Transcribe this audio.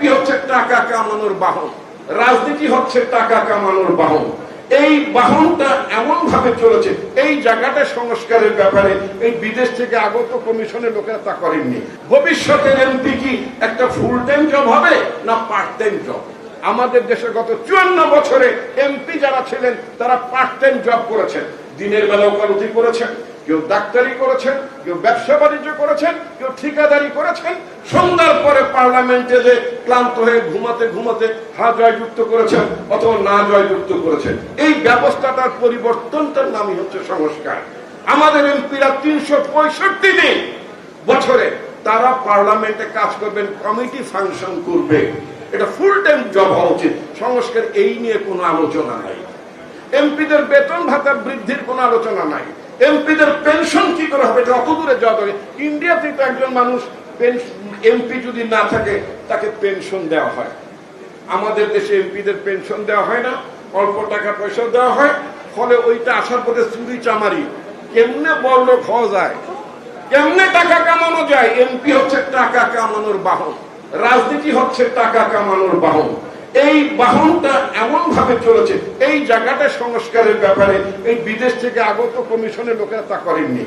MP হচ্ছে টাকা কামানোর বাহন। রাজনীতি হচ্ছে টাকা কামানোর বাহন। এই বাহনটা এমন ভাবে চলেছে, এই জায়গাটা সংস্কারের ব্যাপারে এই বিদেশ থেকে আগত কমিশনের লোকেরা তা করেননি। ভবিষ্যতের এমপি কি একটা ফুল টাইম জব হবে না পার্ট টাইম জব আমাদের দেশে গত চুয়ান্ন বছরে এমপি যারা ছিলেন, তারা পার্ট টাইম জব করেছেন। দিনের বেলা ওকালতি করেছেন। কেউ ডাক্তারি করেছেন, কেউ ব্যবসা বাণিজ্য করেছেন, কেউ ঠিকাদারি করেছেন, সন্ধ্যার পরে পার্লামেন্টে যে ক্লান্ত হয়ে ঘুমাতে ঘুমাতে হা জয়যুক্ত করেছেন অথবা না জয়যুক্ত করেছেন। এই ব্যবস্থাটার পরিবর্তনটার নামই হচ্ছে সংস্কার। আমাদের এমপিরা তিনশো পঁয়ষট্টি দিন বছরে তারা পার্লামেন্টে কাজ করবেন, কমিটি ফাংশন করবে। এটা ফুল টাইম জব হওয়া উচিত। সংস্কার এই নিয়ে কোনো আলোচনা নাই। এমপিদের বেতন ভাতা বৃদ্ধির কোনো আলোচনা নাই। এমপিদের পেনশন কি করে হবে? এটা অত দূরে যাওয়া দরকার ইন্ডিয়াতে তো একজন মানুষ এমপি যদি না থাকে, তাকে পেনশন দেওয়া হয়। আমাদের দেশে এমপিদের পেনশন দেওয়া হয় না, অল্প টাকা পয়সা দেওয়া হয়। ফলে ওইটা আসার পরে চুরি চামারি। কেমনে বড় লোক হওয়া যায়? কেমনে টাকা কামানো যায়? এমপি হচ্ছে টাকা কামানোর বাহন। রাজনীতি হচ্ছে টাকা কামানোর বাহন। এই বাহনটা এমন ভাবে চলেছে, এই জায়গাটা সংস্কারের ব্যাপারে, এই বিদেশ থেকে আগত কমিশনের লোকেরা তা করেননি।